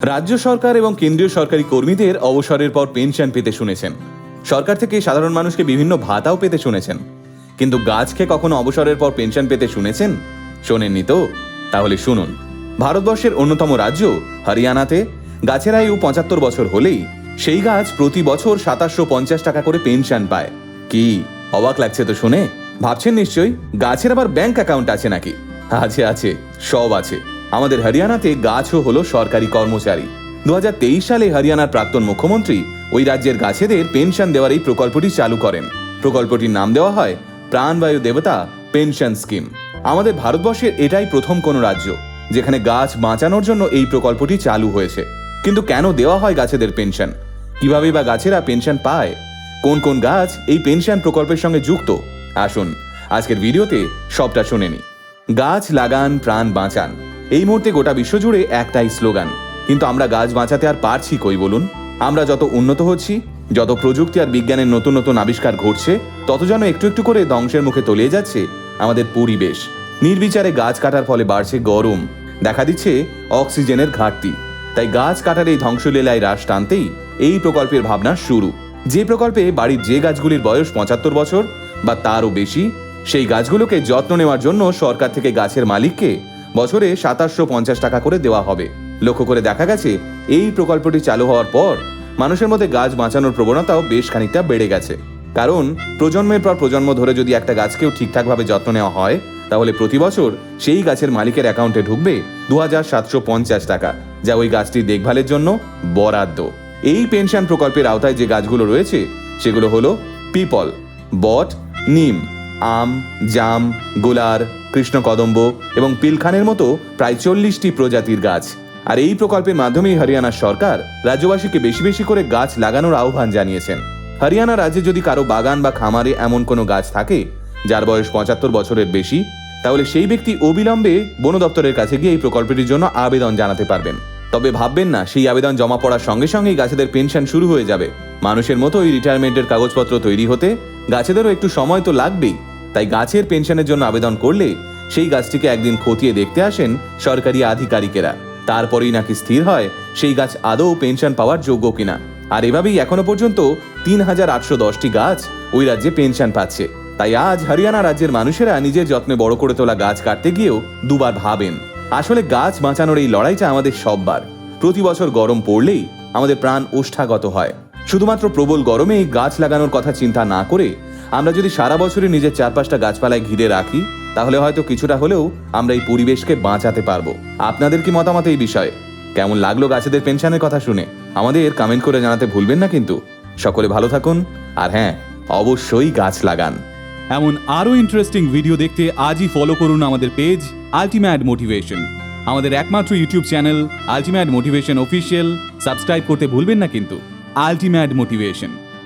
রাজ্য সরকার এবং কেন্দ্রীয় সরকারি কর্মীদের অবসরের পর পেনশন পেতে শুনেছেন। সরকার থেকে সাধারণ মানুষকে বিভিন্ন ভাতাও পেতে শুনেছেন। কিন্তু গাছকে কখনো অবসরের পর পেনশন পেতে শুনেছেন? শোনেননি তো? তাহলে শুনুন। ভারতবর্ষের অন্যতম রাজ্য, হরিয়ানাতে গাছের আয়ু পঁচাত্তর বছর হলেই সেই গাছ প্রতি বছর সাতাশশো পঞ্চাশ টাকা করে পেনশন পায়। কি? অবাক লাগছে তো শুনে? ভাবছেন নিশ্চয়ই? গাছের আবার ব্যাংক অ্যাকাউন্ট আছে নাকি? আছে আছে, সব আছে। আমাদের হরিয়ানাতে গাছও হলো সরকারি কর্মচারী। দু হাজার তেইশ সালে হরিয়ানার প্রাক্তন মুখ্যমন্ত্রী ওই রাজ্যের গাছেদের পেনশন দেওয়ার এই প্রকল্পটি চালু করেন। প্রকল্পটির নাম দেওয়া হয় প্রাণবায়ু দেবতা পেনশন স্কিম। আমাদের ভারতবর্ষের এটাই প্রথম কোনো রাজ্য যেখানে গাছ বাঁচানোর জন্য এই প্রকল্পটি চালু হয়েছে। কিন্তু কেন দেওয়া হয় গাছেদের পেনশন? কীভাবে বা গাছেরা পেনশন পায়? কোন কোন গাছ এই পেনশন প্রকল্পের সঙ্গে যুক্ত? আসুন, আজকের ভিডিওতে সবটা শুনে নি গাছ লাগান, প্রাণ বাঁচান। এই মুহূর্তে গোটা বিশ্ব জুড়ে একটাই স্লোগান। কিন্তু আমরা গাছ বাঁচাতে আর পারছি কই বলুন? আমরা যত উন্নত হচ্ছি, যত প্রযুক্তি আর বিজ্ঞানের নতুন নতুন আবিষ্কার ঘটছে, তত যেন একটু একটু করে ধ্বংসের মুখে তলিয়ে যাচ্ছে আমাদের পরিবেশ। নির্বিচারে গাছ কাটার ফলে বাড়ছে গরম। দেখা দিচ্ছে অক্সিজেনের ঘাটতি। তাই গাছ কাটার এই ধ্বংসলীলায় হ্রাস টানতেই এই প্রকল্পের ভাবনা শুরু। যে প্রকল্পে বাড়ির যে গাছগুলির বয়স পঁচাত্তর বছর বা তারও বেশি, সেই গাছগুলোকে যত্ন নেওয়ার জন্য সরকার থেকে গাছের মালিককে বছরে সাতাশশো পঞ্চাশ টাকা করে দেওয়া হবে। লক্ষ্য করে দেখা গেছে, এই প্রকল্পটি চালু হওয়ার পর মানুষের মধ্যে গাছ বাঁচানোর প্রবণতাও বেশ খানিকটা বেড়ে গেছে। কারণ প্রজন্মের পর প্রজন্ম ধরে যদি একটা গাছকেও ঠিকঠাকভাবে যত্ন নেওয়া হয়, তাহলে প্রতি বছর সেই গাছের মালিকের অ্যাকাউন্টে ঢুকবে দু হাজার সাতশো পঞ্চাশ টাকা, যা ওই গাছটির দেখভালের জন্য বরাদ্দ। এই পেনশন প্রকল্পের আওতায় যে গাছগুলো রয়েছে, সেগুলো হলো পিপল, বট, নিম আম, জাম, গোলার, কৃষ্ণকদম্ব এবং পিলখানের মতো প্রায় চল্লিশটি প্রজাতির গাছ। আর এই প্রকল্পের মাধ্যমেই হরিয়ানার সরকার রাজ্যবাসীকে বেশি বেশি করে গাছ লাগানোর আহ্বান জানিয়েছেন। হরিয়ানা রাজ্যে যদি কারও বাগান বা খামারে এমন কোনো গাছ থাকে, যার বয়স পঁচাত্তর বছরের বেশি, তাহলে সেই ব্যক্তি অবিলম্বে বন দপ্তরের কাছে গিয়ে এই প্রকল্পটির জন্য আবেদন জানাতে পারবেন। তবে ভাববেন না, সেই আবেদন জমা পড়ার সঙ্গে সঙ্গেই গাছেদের পেনশন শুরু হয়ে যাবে। মানুষের মতো ওই রিটায়ারমেন্টের কাগজপত্র তৈরি হতে, গাছেদেরও একটু সময় তো লাগবেই। তাই গাছের পেনশনের জন্য আবেদন করলে সেই গাছটিকে একদিন খতিয়ে দেখতে আসেন সরকারি আধিকারিকেরা। তারপরেই নাকি স্থির হয় সেই গাছ আদৌ পেনশন পাওয়ার যোগ্য কিনা। আর এভাবেই এখনও পর্যন্ত তিন হাজার আটশো দশটি গাছ ওই রাজ্যে পেনশন পাচ্ছে। তাই আজ হরিয়ানা রাজ্যের মানুষেরা নিজের যত্নে বড় করে তোলা গাছ কাটতে গিয়েও দুবার ভাবেন, আসলে গাছ বাঁচানোর এই লড়াইটা আমাদের সববার। প্রতি বছর গরম পড়লেই আমাদের প্রাণ ওষ্ঠাগত হয়। শুধুমাত্র প্রবল গরমে গাছ লাগানোর কথা চিন্তা না করে আমরা যদি সারা বছরই নিজের চারপাশটা গাছপালায় ঘিরে রাখি, তাহলে হয়তো কিছুটা হলেও আমরা এই পরিবেশকে বাঁচাতে পারব। আপনাদের কি মতামত এই বিষয়ে? কেমন লাগল গাছেদের পেনশনের কথা শুনে? আমাদের কমেন্ট করে জানাতে ভুলবেন না কিন্তু। সকলে ভালো থাকুন, আর হ্যাঁ অবশ্যই গাছ লাগান। এমন আরও ইন্টারেস্টিং ভিডিও দেখতে আজই ফলো করুন আমাদের পেজ আলটিমেট মোটিভেশন আমাদের একমাত্র YouTube channel ultimate motivation official subscribe করতে ভুলবেন না কিন্তু। Ultimate motivation